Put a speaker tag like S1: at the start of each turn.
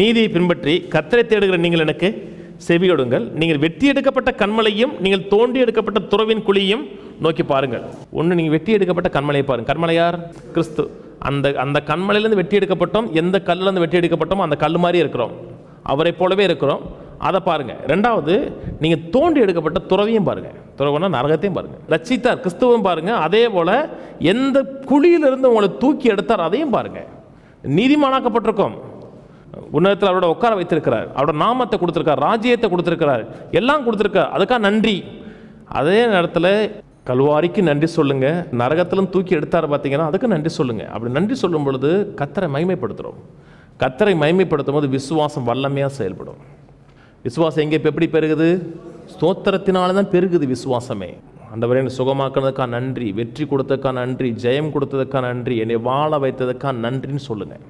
S1: நீதியை பின்பற்றி கத்தரை தேடுகிற நீங்கள் எனக்கு செவியொடுங்கள் நீங்கள் வெட்டி எடுக்கப்பட்ட கண்மலையும் நீங்கள் தோண்டி எடுக்கப்பட்ட துறவின் குழியும் நோக்கி பாருங்கள். ஒன்று நீங்கள் வெட்டி எடுக்கப்பட்ட கண்மலையை பாருங்க கண்மலையார் கிறிஸ்து. அந்த அந்த கண்மலையிலேருந்து வெட்டி எடுக்கப்பட்டோம் எந்த கல்லுலேருந்து வெட்டி எடுக்கப்பட்டோம் அந்த கல் மாதிரி இருக்கிறோம். அவரை போலவே இருக்கிறோம். அதை பாருங்கள் ரெண்டாவது நீங்கள் தோண்டி எடுக்கப்பட்ட துறவியும் பாருங்கள் துறவுனா நரகத்தையும் பாருங்கள் ரச்சித்தார் கிறிஸ்துவும் பாருங்கள் அதே போல் எந்த குழியிலிருந்து உங்களை தூக்கி எடுத்தார் அதையும் பாருங்கள் நீதிமானாக்கப்பட்டிருக்கோம். உன்னதத்தில் அவரோட உட்கார வைத்திருக்கிறார். அவரோட நாமத்தை கொடுத்துருக்கார் ராஜ்யத்தை கொடுத்துருக்கிறார். எல்லாம் கொடுத்துருக்கார் அதுக்காக நன்றி. அதே நேரத்தில் கல்வாரிக்கு நன்றி சொல்லுங்கள் நரகத்திலும் தூக்கி எடுத்தார் பார்த்தீங்கன்னா அதுக்கு நன்றி சொல்லுங்கள் அப்படி நன்றி சொல்லும் பொழுது கத்தரை மகிமைப்படுத்துகிறோம் கத்தரை மகிமைப்படுத்தும் போது விசுவாசம் வல்லமையாக செயல்படும். விசுவாசம் எங்கே இப்போ எப்படி பெருகுது? ஸ்தோத்திரத்தினால தான் பெருகுது விசுவாசமே. அந்த என்னை சுகமாக்குனதுக்கா நன்றி வெற்றி கொடுத்ததுக்கான நன்றி ஜெயம் கொடுத்ததுக்கான நன்றி என்னை வாழ வைத்ததுக்கா நன்றின்னு சொல்லுங்கள்